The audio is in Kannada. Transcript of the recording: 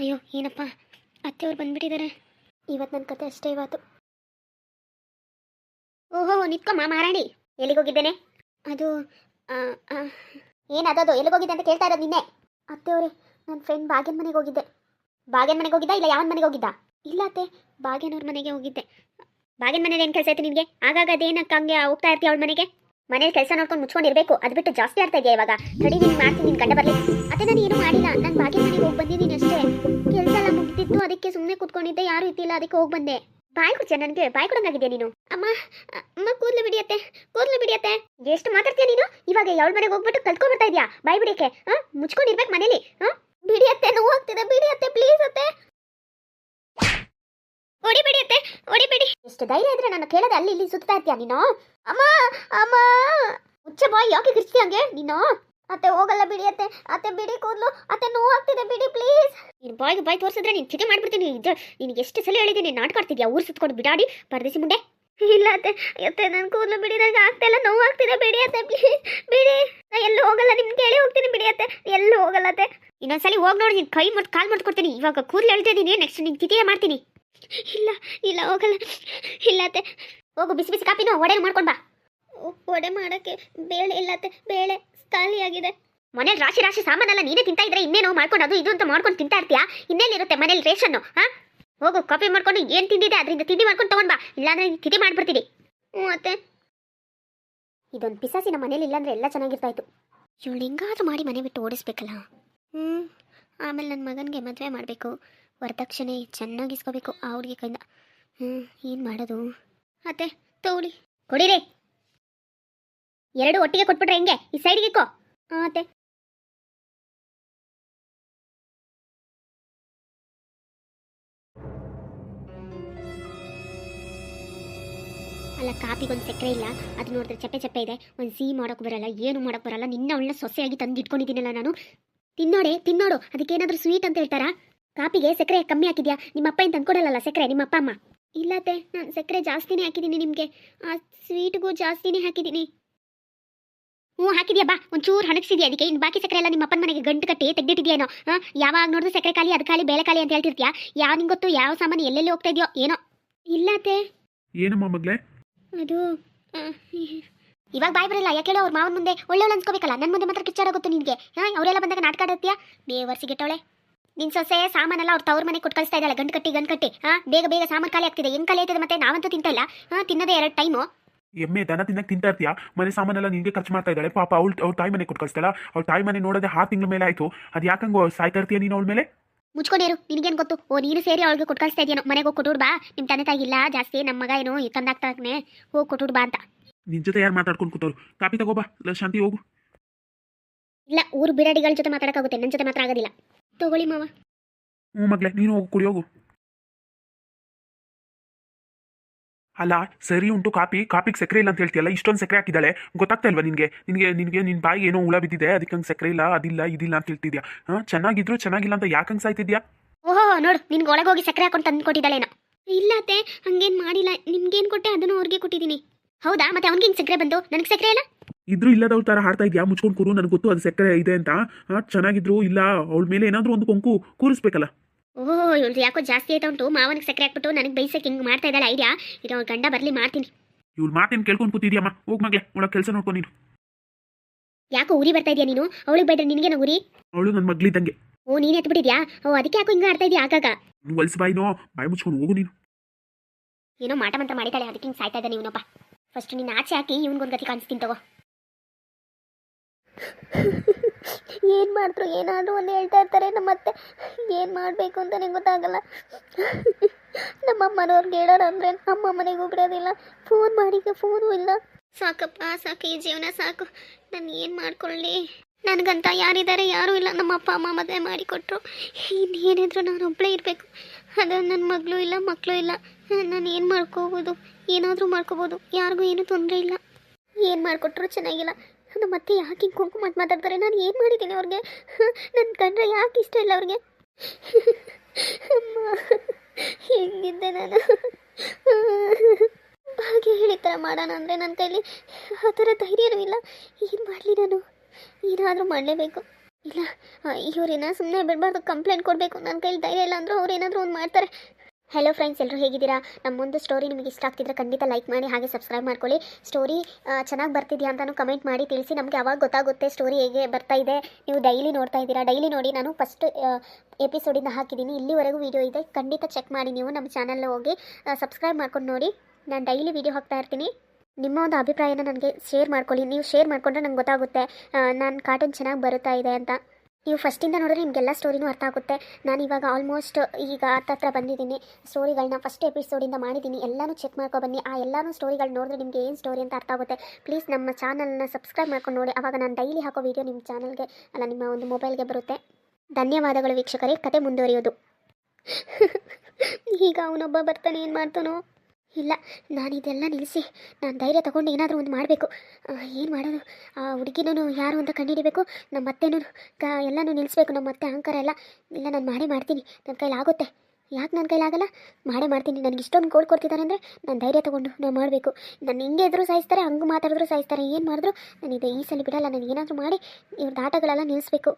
ಅಯ್ಯೋ, ಏನಪ್ಪ? ಅತ್ತೆಯವ್ರು ಬಂದ್ಬಿಟ್ಟಿದ್ದಾರೆ. ಇವತ್ತು ನನ್ನ ಕತೆ ಅಷ್ಟೇ ಇವತ್ತು ಓಹೋ ನಿತ್ಕೊಮ್ಮ ಮಾರಾಣಿ. ಎಲ್ಲಿಗೆ ಹೋಗಿದ್ದೇನೆ? ಅದು ಏನದದು? ಎಲ್ಲಿಗೆ ಹೋಗಿದ್ದೆ ಅಂತ ಕೇಳ್ತಾ ಇರೋದು ನಿನ್ನೆ. ಅತ್ತೆಯವರೇ ನನ್ನ ಫ್ರೆಂಡ್ ಭಾಗ್ಯನ ಮನೆಗೆ ಹೋಗಿದ್ದೆ. ಭಾಗ್ಯನ ಮನೆಗೆ ಹೋಗಿದ್ದ ಇಲ್ಲ ಯಾವನ ಮನೆಗೆ ಹೋಗಿದ್ದ? ಇಲ್ಲ ಅತ್ತೆ ಭಾಗ್ಯನವ್ರ ಮನೆಗೆ ಹೋಗಿದ್ದೆ. ಭಾಗ್ಯನ ಮನೇಲಿ ಏನು ಕೆಲಸ ಐತೆ ನಿಮಗೆ ಆಗಾಗ ಅದೇನಕ್ಕೆ ಹಂಗೆ ಹೋಗ್ತಾ ಇರ್ತೀಯ ಅವಳ ಮನೆಗೆ? ಮನೇಲಿ ಕೆಲಸ ನೋಡ್ಕೊಂಡು ಮುಚ್ಕೊಂಡಿರ್ಬೇಕು ಅದು ಬಿಟ್ಟು ಜಾಸ್ತಿ ಆಡ್ತಾ ಇದೆಯಾ ಇವಾಗ? ತಡಿ ನೀನು ಮಾಡ್ತೀನಿ, ನಿನ್ ಗಂಡ ಬರಲಿ. ಅತ್ತೆ, ನಾನು ಏನು ಮಾಡಿಲ್ಲ. ನಾನು ಭಾಗ್ಯನ ಮನೆಗೆ ಹೋಗಿ ಬಂದಿದ್ದೀನಿ ಅಷ್ಟೇ. ಅದಕ್ಕೆ ಸುಮ್ಮನೆ ಕೂತ್ಕೊಂಡಿದ್ದೆ, ಯಾರು ಇದ್ದಿಲ್ಲ ಅದಕ್ಕೆ ಹೋಗಿ ಬಂದೆ. ಬಾಯ್ ಕೊಡ್ತೀಯ ನನಗೆ? ಬಾಯ್ ಕೊಡಂಗಾಗಿದ್ಯಾ ನೀನು? ಅಮ್ಮ ಅಮ್ಮ, ಕೂದಲು ಬಿಡಿಯತ್ತೆ ಕೂದಲು ಬಿಡಿಯತ್ತೆ. ಎಷ್ಟು ಮಾತಾಡ್ತೀಯ ನೀನು? ಇವಾಗ ಅವಳ ಮನೆಗೆ ಹೋಗ್ಬಿಟ್ಟು ಕಲ್ತ್ಕೊಂಡ್ ಬರ್ತಾ ಇದೀಯಾ? ಬಾಯ್ ಬಿಡಿಯಕ್ಕೆ ಹಾ? ಮುಚ್ಕೊಂಡಿರ್ಬೇಕು ಮನೇಲಿ, ಹಾ? ಬಿಡಿಯತ್ತೆ ನೋವು ಆಗ್ತಿದೆ ಬಿಡಿಯತ್ತೆ ಪ್ಲೀಸ್ ಅತ್ತೆ. ಓಡಿ ಬಿಡಿಯತ್ತೆ ಹೊಡಿ ಬಿಡಿ. ಎಷ್ಟು ಧೈರ್ಯ ಇದ್ರೆ ನಾನು ಕೇಳದೆ ಅಲ್ಲಿ ಇಲ್ಲಿ ಸುತ್ತಾ ಇರ್ತೀಯ ನೀನು? ಅಮ್ಮ ಅಮ್ಮ. ಮುಚ್ಚ ಬಾಯ್ ಯಾಕೆ ಕಿರ್ಚ್ತಿ ಹಂಗೆ ನೀನು? ಅತ್ತೆ ಹೋಗಲ್ಲ ಬಿಡಿ ಅತ್ತೆ. ಅತ್ತೆ ಬಿಡಿ ಕೂದಲು. ಅತ್ತೆ ನೋವು ಆಗ್ತಿದೆ ಬಿಡಿ ಪ್ಲೀಸ್ ನೀನು ಬಾಯ್ಗೆ ಬಾಯ್ ತೋರಿಸಿದ್ರೆ ನೀನು ಚಿತೆ ಮಾಡ್ಬಿಡ್ತೀನಿ. ಇದು ನಿನಗೆ ಎಷ್ಟು ಸಲ ಹೇಳಿದ್ದೀನಿ. ನಾಟಕ ಆಡ್ತಿದ್ಯಾ? ಊರು ಸುತ್ಕೊಂಡು ಬಿಡಾಡಿ. ಪರದೇಸಿ ಮುಂಡೆ ಇಲ್ಲ ಅತ್ತೆ. ಅತ್ತೆ ನನ್ನ ಕೂದಲು ಬಿಡಿ. ನನಗೆ ಆಗ್ತಾ ಇಲ್ಲ. ನೋವು ಆಗ್ತಿದೆ ಬಿಡಿ ಅತ್ತೆ ಪ್ಲೀಸ್ ಬಿಡಿ. ನಾ ಎಲ್ಲೂ ಹೋಗಲ್ಲ. ನಿಮ್ಗೆ ಕೇಳಿ ಹೋಗ್ತೀನಿ ಬಿಡಿ ಅತ್ತೆ. ಎಲ್ಲೂ ಹೋಗಲ್ಲ ಅತ್ತೆ. ಇನ್ನೊಂದ್ಸಲಿ ಹೋಗಿ ನೋಡಿ. ನೀನು ಕೈ ಮಾಡಿ ಕಾಲು ಮಾಡ್ಕೊಡ್ತೀನಿ ಇವಾಗ ಕೂದಲು ಹೇಳ್ತಿದ್ದೀನಿ ನೆಕ್ಸ್ಟ್ ನಿನ್ನ ತಿಥಿಯೇ ಮಾಡ್ತೀನಿ. ಇಲ್ಲ. ಇಲ್ಲ ಹೋಗಲ್ಲ. ಇಲ್ಲ ಅತ್ತೆ. ಹೋಗು. ಬಿಸಿ ಬಿಸಿ ಕಾಪಿನೂ ಒಡೆ ಮಾಡ್ಕೊಂಡು ಬಾ. ಒಡೆ ಮಾಡೋಕ್ಕೆ ಬೇಳೆ ಇಲ್ಲ ಅತ್ತೆ. ಬೇಳೆ. ಖಾಲಿಯಾಗಿದೆ. ಮನೇಲಿ ರಾಶಿ ರಾಶಿ ಸಾಮಾನೆಲ್ಲ ನೀನೇ ತಿಂತಾ ಇದ್ರೆ ಇನ್ನೇನೋ ಮಾಡ್ಕೊಂಡು ಅದು ಇದು ಅಂತ ಮಾಡ್ಕೊಂಡು ತಿಂತಾ ಇರ್ತೀಯಾ? ಇನ್ನೇನಿರುತ್ತೆ ಮನೇಲಿ ರೇಷನ್ನು ಹಾ? ಹೋಗು ಕಾಪಿ ಮಾಡ್ಕೊಂಡು ಏನು ತಿಂದಿದೆ ಅದರಿಂದ ತಿಂಡಿ ಮಾಡ್ಕೊಂಡು ತಗೊಂಡ್ ಬಾ. ಇಲ್ಲಾಂದ್ರೆ ಅಂದ್ರೆ ತಿಂಡಿ ಮಾಡ್ಬಿಡ್ತೀನಿ ಹ್ಞೂ ಅತ್ತೆ ಇದೊಂದು ಪಿಸಾಸಿ ನಮ್ಮ ಮನೇಲಿ ಇಲ್ಲಾಂದ್ರೆ ಎಲ್ಲ ಚೆನ್ನಾಗಿರ್ತಾ ಇತ್ತು ಇವಳು ಹೆಂಗಾದ್ರೂ ಮಾಡಿ ಮನೆ ಬಿಟ್ಟು ಓಡಿಸ್ಬೇಕಲ್ಲ. ಹ್ಞೂ ಆಮೇಲೆ ನನ್ನ ಮಗನಿಗೆ ಮದುವೆ ಮಾಡಬೇಕು. ವರದಕ್ಷಿಣೆ ಚೆನ್ನಾಗಿ ಇಸ್ಕೋಬೇಕು ಆ ಹುಡುಗಿ ಕೈಯಿಂದ. ಹ್ಞೂ ಏನು ಮಾಡೋದು? ಅತ್ತೆ ತಗೊಳ್ಳಿ ಕೊಡಿರಿ ಎರಡು ಒಟ್ಟಿಗೆ ಕೊಟ್ಬಿಟ್ರೆ ಹೆಂಗೆ? ಈ ಸೈಡ್ಗೆ ಇಕ್ಕೋ. ಮತ್ತೆ ಅಲ್ಲ, ಕಾಪಿಗೊಂದು ಸಕ್ಕರೆ ಇಲ್ಲ. ಅದು ನೋಡಿದ್ರೆ ಚಪ್ಪೆ ಚಪ್ಪೆ ಇದೆ. ಒಂದು ಸಿಹಿ ಮಾಡೋಕೆ ಬರಲ್ಲ, ಏನು ಮಾಡೋಕೆ ಬರಲ್ಲ. ನಿನ್ನ ಒಳ್ಳೆ ಸೊಸೆಯಾಗಿ ತಂದು ಇಟ್ಕೊಂಡಿದ್ದೀನಲ್ಲ ನಾನು. ತಿನ್ನೋಡೆ, ತಿನ್ನೋಡು. ಅದಕ್ಕೇನಾದರೂ ಸ್ವೀಟ್ ಅಂತ ಹೇಳ್ತಾರಾ? ಕಾಪಿಗೆ ಸಕ್ಕರೆ ಕಮ್ಮಿ ಹಾಕಿದ್ಯಾ? ನಿಮ್ಮ ಅಪ್ಪ ಏನು ತಂದ್ಕೊಡಲ್ಲ ಸಕ್ಕರೆ ನಿಮ್ಮ ಅಪ್ಪ ಅಮ್ಮ? ಇಲ್ಲತೆ ನಾನು ಸಕ್ಕರೆ ಜಾಸ್ತಿನೇ ಹಾಕಿದ್ದೀನಿ ನಿಮಗೆ. ಆ ಸ್ವೀಟ್ಗೂ ಜಾಸ್ತಿನೇ ಹಾಕಿದ್ದೀನಿ. ಹ್ಞೂ ಹಾಕಿದ್ಯಾ? ಬಾ ಒಂಚೂರು ಹಣಗಿಸಿದ್ಯಾ ಅದಕ್ಕೆ ಇನ್ನು ಬಾಕಿ ಸಕ್ಕರೆ ಎಲ್ಲ ನಿಮ್ಮ ಅಪ್ಪನ ಮನೆಗೆ ಗಂಟು ಕಟ್ಟಿ ತೆಗ್ದಿಟ್ಟಿದ್ಯೇನೋ ಹಾಂ ಯಾವಾಗ ನೋಡಿದ್ರೆ ಸಕ್ಕರೆ ಖಾಲಿ ಅದು ಖಾಲಿ ಬೇಳೆ ಖಾಲಿ ಅಂತ ಹೇಳ್ತಿರ್ತೀಯಾ? ಯಾವ ನಿಂಗೆ ಗೊತ್ತು ಯಾವ ಸಾಮಾನು ಎಲ್ಲೆಲ್ಲಿ ಹೋಗ್ತಾ ಇದೆಯೋ ಏನೋ? ಇಲ್ಲತ್ತೆ ಏನಮ್ಮ ಮಗಳೇ? ಅದು ಇವಾಗ ಬಾಯ್ ಬರಲ್ಲ ಯಾಕೆ ಹೇಳೋ ಅವ್ರ ಮಾವನ ಮುಂದೆ? ಒಳ್ಳೆ ಅನ್ಸ್ಕೋಬೇಕಲ್ಲ ನನ್ನ ಮುಂದೆ ಮಾತ್ರ ಕಿಚ್ಚಾಡೋಗುತ್ತೆ ನಿನಗೆ. ಹಾಂ ಅವರೆಲ್ಲ ಬಂದಾಗ ನಾಟಕ ಆಡತ್ತೀಯಾ? ಬೇವರ್ಸಿಗೆಟ್ಟವಳೆ ನಿನ್ ಸೊಸೆ ಸಾಮಾನೆಲ್ಲ ಅವ್ರ ತವ್ರ ಮನೆ ಕೊಟ್ಟು ಕಳಿಸ್ತಾ ಇದ್ದಾಳೆ ಗಂಟು ಕಟ್ಟಿ ಗಂಟು ಕಟ್ಟಿ. ಹಾಂ ಬೇಗ ಬೇಗ ಸಾಮಾನು ಖಾಲಿ ಆಗ್ತಿದೆ. ಹೆಂಗೆ ಖಾಲಿ ಆಗ್ತಿದೆ ಮತ್ತೆ? ನಾವಂತೂ ತಿಂತಲ್ಲ ಇಲ್ಲ. ಹಾಂ ತಿನ್ನೋದೇ ಎರಡು ಟೈಮು. ಎಮ್ಮೆ ದನ ತಿನ್ನಕ್ಕೆ ತಿಂತಾ ಇರ್ತೀಯ? ಮನೆ ಸಾಮಾನೆಲ್ಲ ನಿನಗೆ ಖರ್ಚು ಮಾಡ್ತಾ ಇದ್ದಾಳೆ. ಪಾಪ ಅವಳು ಅವ್ಳ ತಾಯಿ ಮನೆ ಕೊಟ್ಟು ಕಳಿಸ್ತಾಳ? ಅವ್ಳ ತಾಯಿ ಮನೆ ನೋಡದೆ ಆರು ತಿಂಗಳ ಮೇಲೆ ಆಯ್ತು. ಅದು ಯಾಕಂಗೋ ಸಾಯ್ತಾ ಇರ್ತೀಯ ನೀನು ಅವಳ ಮೇಲೆ? ಮುಚ್ಕೊಂಡಿರು. ನಿನಗೇನು ಗೊತ್ತು? ಓ ನೀನು ಸೇರಿ ಅವಳಿಗೆ ಕೊಟ್ಟು ಕಳಿಸ್ತಾ ಇದೆಯೇನೋ. ಮನೆಗೆ ಹೋಗಿ ಬಾ. ನಿಮ್ಮ ತಂದೆ ತಾಯಿ ಇಲ್ಲ ಜಾಸ್ತಿ. ನಮ್ಮ ಮಗ ಏನು ತಂದಾಗ್ತಾನೆ ಹೋಗಿ ಕೊಟ್ಟುಡ್ ಬಾ ಅಂತ. ನಿನ್ನ ಜೊತೆ ಯಾರು ಮಾತಾಡ್ಕೊಂಡು ಕೂತವ್ರು? ಕಾಪಿ ತಗೋಬಾ ಇಲ್ಲ ಶಾಂತಿ ಹೋಗು. ಇಲ್ಲ ಊರು ಬಿರಾಡಿಗಳ ಜೊತೆ ಮಾತಾಡೋಕ್ಕಾಗುತ್ತೆ ನನ್ನ ಜೊತೆ ಮಾತ್ರ ಆಗೋದಿಲ್ಲ. ತಗೊಳ್ಳಿ ಮಾವ. ಹ್ಞೂ ಮಗಳೇ ನೀನು ಹೋಗು ಕುಡಿ ಅಲ್ಲ ಸರಿ ಉಂಟು ಕಾಪಿ ಕಾಪಿಗೆ ಸಕ್ಕರೆ ಇಲ್ಲ ಅಂತ ಹೇಳ್ತೀಯಲ್ಲ ಇಷ್ಟೊಂದು ಸಕ್ಕರೆ ಹಾಕಿದ್ದಾಳೆ. ಗೊತ್ತಾಗ್ತಾ ಇಲ್ವಾ ನಿನಗೆ? ನಿನಗೆ ನಿನಗೆ ನಿನ್ನ ಬಾಯಿ ಏನೋ ಹುಳ ಬಿದ್ದಿದೆ ಅದಕ್ಕೆ ಹಂಗೆ ಸಕ್ಕರೆ ಇಲ್ಲ ಅದಿಲ್ಲ ಇದಿಲ್ಲ ಅಂತ ಹೇಳ್ತಿದ್ಯಾ? ಹಾಂ ಚೆನ್ನಾಗಿದ್ರು ಚೆನ್ನಾಗಿಲ್ಲ ಅಂತ ಯಾಕೆ ಹಂಗೆ ಸಾಯ್ತಿದ್ಯಾ? ಓಹೋ ನೋಡು ನಿನ್ಗೆ ಒಳಗೆ ಹೋಗಿ ಸಕ್ಕರೆ ಹಾಕೊಂಡು ತಂದು ಕೊಟ್ಟಿದ್ದಾಳೇನೋ. ಇಲ್ಲ ಅತ್ತೆ ಹಂಗೇನು ಮಾಡಿಲ್ಲ ನಿಮ್ಗೇನು ಕೊಟ್ಟೆ ಅದನ್ನು ಅವ್ರಿಗೆ ಕೊಟ್ಟಿದ್ದೀನಿ. ಹೌದಾ ಮತ್ತೆ ಅವ್ನಿಗೆ ಹಿಂಗೆ ಸಕ್ಕರೆ ಬಂದು ನನಗೆ ಸಕ್ಕರೆ ಇಲ್ಲ? ಇದ್ರು ಇಲ್ಲದವ್ರ ಥರ ಹಾಡ್ತಾ ಇದೆಯಾ? ಮುಚ್ಕೊಂಡು ಕೂರು ನನಗೆ ಗೊತ್ತು ಅದು ಸಕ್ಕರೆ ಇದೆ ಅಂತ. ಹಾಂ ಚೆನ್ನಾಗಿದ್ರು ಇಲ್ಲ ಅವಳ ಮೇಲೆ ಏನಾದರೂ ಒಂದು ಕೊಂಕು ಕೂರಿಸ್ಬೇಕಲ್ಲ. ಓಹೋ ಇವಳು ಯಾಕೋ ಜಾಸ್ತಿ ಆಯ್ತಾ ಉಂಟು? ಮಾವನಿಗೆ ಸಕ್ಕರೆ ಹಾಕ್ಬಿಟ್ಟು ನನಗೆ ಬೈಸಕ್ಕೆ ಹಿಂಗೆ ಮಾಡ್ತಾ ಇದ್ದಾಳೆ ಐಡಿಯಾ? ಇದು ಗಂಡ ಬರಲಿ ಮಾಡ್ತೀನಿ. ಇವ್ಳು ಮಾತೇನು ಕೇಳ್ಕೊಂಡು ಕೂತಿದ್ಯಮ್ಮ? ಹೋಗ್ ಮಗಳೇ ಒಳಗೆ ಕೆಲಸ ನೋಡ್ಕೊ ನೀನು. ಯಾಕೋ ಉರಿ ಬರ್ತಾ ಇದೆಯಾ ನೀನು? ಅವಳಿಗೆ ಬೈದ್ರೆ ನಿನಗೇನು ಉರಿ? ಅವಳು ನನ್ನ ಮಗಳಿದ್ದಂಗೆ ಓ ನೀನು ಎತ್ಬಿಟ್ಟಿದ್ಯಾ? ಓ ಅದಕ್ಕೆ ಯಾಕೋ ಹಿಂಗೆ ಆಡ್ತಾ ಇದೆಯಾ ಆಗಾಗ? ಹೊಲ್ಸ್ ಬಾಯಿನೋ ಬಾಯಿ ಮುಚ್ಕೊಂಡು ಹೋಗು ನೀನು. ಏನೋ ಮಾಟ ಮಂತ್ರ ಮಾಡಿದ್ದಾಳೆ ಅದಕ್ಕೆ ಹಿಂಗೆ ಸಾಯ್ತಾ ಇದ್ದಾನೆ ಇವನಪ್ಪ ಫಸ್ಟ್ ನಿನ್ನ ಆಚೆ ಹಾಕಿ ಇವನಿಗೊಂದು ಗತಿ ಕಾಣಿಸ್ತೀನಿ ತಗೋ. ಏನು ಮಾಡಿದ್ರು? ಏನಾದರೂ ಒಂದು ಹೇಳ್ತಾ ಇರ್ತಾರೆ. ನಮ್ಮ ಅತ್ತೆ, ಏನು ಮಾಡಬೇಕು ಅಂತಲೇ ಗೊತ್ತಾಗಲ್ಲ. ನಮ್ಮಮ್ಮನವ್ರಿಗೆ ಹೇಳೋರು ಅಂದರೆ ನಮ್ಮ ಮನೆಗೆ ಬಿಡೋದಿಲ್ಲ. ಫೋನ್ ಮಾಡಿಗೆ ಫೋನು ಇಲ್ಲ. ಸಾಕಪ್ಪ, ಸಾಕು. ಈ ಜೀವನ ಸಾಕು. ನಾನು ಏನು ಮಾಡ್ಕೊಳ್ಳಿ? ನನಗಂತ ಯಾರಿದ್ದಾರೆ ಯಾರೂ ಇಲ್ಲ. ನಮ್ಮ ಅಪ್ಪ, ಅಮ್ಮ ಮದುವೆ ಮಾಡಿಕೊಟ್ರು. ಇನ್ನೇನಿದ್ರು ನಾನು ಒಬ್ಬಳೇ ಇರಬೇಕು. ಅದು ನನ್ನ ಮಗಳು ಇಲ್ಲ ಮಕ್ಕಳು ಇಲ್ಲ. ನಾನು ಏನು ಮಾಡ್ಕೋಬೋದು? ಏನಾದರೂ ಮಾಡ್ಕೋಬೋದು. ಯಾರಿಗೂ ಏನೂ ತೊಂದರೆ ಇಲ್ಲ. ಏನು ಮಾಡಿಕೊಟ್ರು ಚೆನ್ನಾಗಿಲ್ಲ. ನಮ್ಮ ಮತ್ತೆ ಯಾಕೆ ಹಿಂಗೆ ಅಂತ ಮಾತಾಡ್ತಾರೆ? ನಾನು ಏನು ಮಾಡಿದ್ದೀನಿ ಅವ್ರಿಗೆ? ನನ್ನ ಕಂಡ್ರೆ ಯಾಕೆ ಇಷ್ಟ ಇಲ್ಲ ಅವ್ರಿಗೆ? ಅಮ್ಮ, ಹೆಂಗಿದ್ದೆ ನಾನು? ಹಾಗೆ ಹೇಳಿ ಥರ ಮಾಡೋಣ ಅಂದರೆ ನನ್ನ ಕೈಲಿ ಆ ಥರ ಧೈರ್ಯನೂ ಇಲ್ಲ. ಏನು ಮಾಡಲಿ ನಾನು? ಏನಾದರೂ ಮಾಡಲೇಬೇಕು. ಇಲ್ಲ ಇವರೇನ ಸುಮ್ಮನೆ ಬಿಡಬಾರ್ದು, ಕಂಪ್ಲೇಂಟ್ ಕೊಡಬೇಕು. ನನ್ನ ಕೈಲಿ ಧೈರ್ಯ ಇಲ್ಲ ಅಂದರೂ ಅವ್ರು ಏನಾದರೂ ಒಂದು ಮಾಡ್ತಾರೆ. ಹಲೋ ಫ್ರೆಂಡ್ಸ್ ಎಲ್ಲರೂ ಹೇಗಿದ್ದೀರಾ? ನಮ್ಮ ಒಂದು ಸ್ಟೋರಿ ನಿಮಗೆ ಇಷ್ಟ ಆಗ್ತಿದ್ರೆ ಖಂಡಿತ ಲೈಕ್ ಮಾಡಿ, ಹಾಗೆ ಸಬ್ಸ್ಕ್ರೈಬ್ ಮಾಡ್ಕೊಳ್ಳಿ. ಸ್ಟೋರಿ ಚೆನ್ನಾಗಿ ಬರ್ತಿದೆಯಾ ಅಂತಲೂ ಕಮೆಂಟ್ ಮಾಡಿ ತಿಳಿಸಿ. ನಮಗೆ ಅವಾಗ ಗೊತ್ತಾಗುತ್ತೆ ಸ್ಟೋರಿ ಹೇಗೆ ಬರ್ತಾ ಇದೆ, ನೀವು ಡೈಲಿ ನೋಡ್ತಾ ಇದ್ದೀರಾ? ಡೈಲಿ ನೋಡಿ ನಾನು ಫಸ್ಟ್ ಎಪಿಸೋಡಿಂದ ಹಾಕಿದ್ದೀನಿ. ಇಲ್ಲಿವರೆಗೂ ವಿಡಿಯೋ ಇದೆ, ಖಂಡಿತ ಚೆಕ್ ಮಾಡಿ ನೀವು ನಮ್ಮ ಚಾನಲ್ ಹೋಗಿ ಸಬ್ಸ್ಕ್ರೈಬ್ ಮಾಡ್ಕೊಂಡು ನೋಡಿ. ನಾನು ಡೈಲಿ ವಿಡಿಯೋ ಹಾಕ್ತಾ ಇರ್ತೀನಿ. ನಿಮ್ಮ ಒಂದು ಅಭಿಪ್ರಾಯನ ನನಗೆ ಶೇರ್ ಮಾಡ್ಕೊಳ್ಳಿ. ನೀವು ಶೇರ್ ಮಾಡಿಕೊಂಡ್ರೆ ನಂಗೆ ಗೊತ್ತಾಗುತ್ತೆ ನಾನು ಕಾರ್ಟೂನ್ ಚೆನ್ನಾಗಿ ಬರುತ್ತಾ ಇದೆ ಅಂತ. ನೀವು ಫಸ್ಟಿಂದ ನೋಡಿದ್ರೆ ನಿಮಗೆಲ್ಲ ಸ್ಟೋರಿನೂ ಅರ್ಥ ಆಗುತ್ತೆ. ನಾನು ಇವಾಗ ಆಲ್ಮೋಸ್ಟ್ ಈಗ ಹತ್ತತ್ರ ಬಂದಿದ್ದೀನಿ. ಸ್ಟೋರಿಗಳನ್ನ ಫಸ್ಟ್ ಎಪಿಸೋಡಿಂದ ಮಾಡಿದ್ದೀನಿ. ಎಲ್ಲನೂ ಚೆಕ್ ಮಾಡ್ಕೊಂಡು ಬನ್ನಿ. ಆ ಎಲ್ಲನೂ ಸ್ಟೋರಿಗಳು ನೋಡಿದ್ರೆ ನಿಮಗೆ ಏನು ಸ್ಟೋರಿ ಅಂತ ಅರ್ಥ ಆಗುತ್ತೆ. ಪ್ಲೀಸ್ ನಮ್ಮ ಚಾನಲ್ನ ಸಬ್ಸ್ಕ್ರೈಬ್ ಮಾಡ್ಕೊಂಡು ನೋಡಿ. ಆವಾಗ ನಾನು ಡೈಲಿ ಹಾಕೋ ವೀಡಿಯೋ ನಿಮ್ಮ ಚಾನಲ್ಗೆ ಅಲ್ಲ ನಿಮ್ಮ ಒಂದು ಮೊಬೈಲ್ಗೆ ಬರುತ್ತೆ. ಧನ್ಯವಾದಗಳು ವೀಕ್ಷಕರೇ. ಕತೆ ಮುಂದುವರಿಯೋದು. ಈಗ ಅವನೊಬ್ಬ ಬರ್ತಾನೆ. ಏನು ಮಾಡ್ತಾನೋ? ಇಲ್ಲ ನಾನು ಇದೆಲ್ಲ ನಿಲ್ಲಿಸಿ. ನಾನು ಧೈರ್ಯ ತಗೊಂಡು ಏನಾದರೂ ಒಂದು ಮಾಡಬೇಕು. ಏನು ಮಾಡೋದು? ಆ ಹುಡುಗಿನೂ ಯಾರು ಅಂತ ಕಂಡುಹಿಡಿಬೇಕು ನಮ್ಮ ಅತ್ತೆನೂ ಕ, ಎಲ್ಲನೂ ನಿಲ್ಲಿಸ್ಬೇಕು ನಮ್ಮ ಅತ್ತೆ ಅಹಂಕಾರ ಎಲ್ಲ. ಇಲ್ಲ, ನಾನು ಮಾಡೇ ಮಾಡ್ತೀನಿ. ನನ್ನ ಕೈಲಿ ಆಗುತ್ತೆ. ಯಾಕೆ ನನ್ನ ಕೈಲಾಗಲ್ಲ ಮಾಡೇ ಮಾಡ್ತೀನಿ. ನನಗೆ ಇಷ್ಟೊಂದು ಕೋಡ್ ಕೊಡ್ತಿದ್ದಾರೆ ಅಂದರೆ ನಾನು ಧೈರ್ಯ ತಗೊಂಡು ನಾನು ಮಾಡಬೇಕು. ನಾನು ಹಿಂಗೆ ಇದ್ರೂ ಸಾಯಿಸ್ತಾರೆ, ಹಂಗೆ ಮಾತಾಡಿದ್ರು ಸಾಯಿಸ್ತಾರೆ. ಏನು ಮಾಡಿದ್ರು? ನಾನು ಇದೆ ಈ ಸಲ ಬಿಡಲ್ಲ. ನಾನು ಏನಾದರೂ ಮಾಡಿ ಇವ್ರದ್ದು ಆಟಗಳೆಲ್ಲ ನಿಲ್ಲಿಸ್ಬೇಕು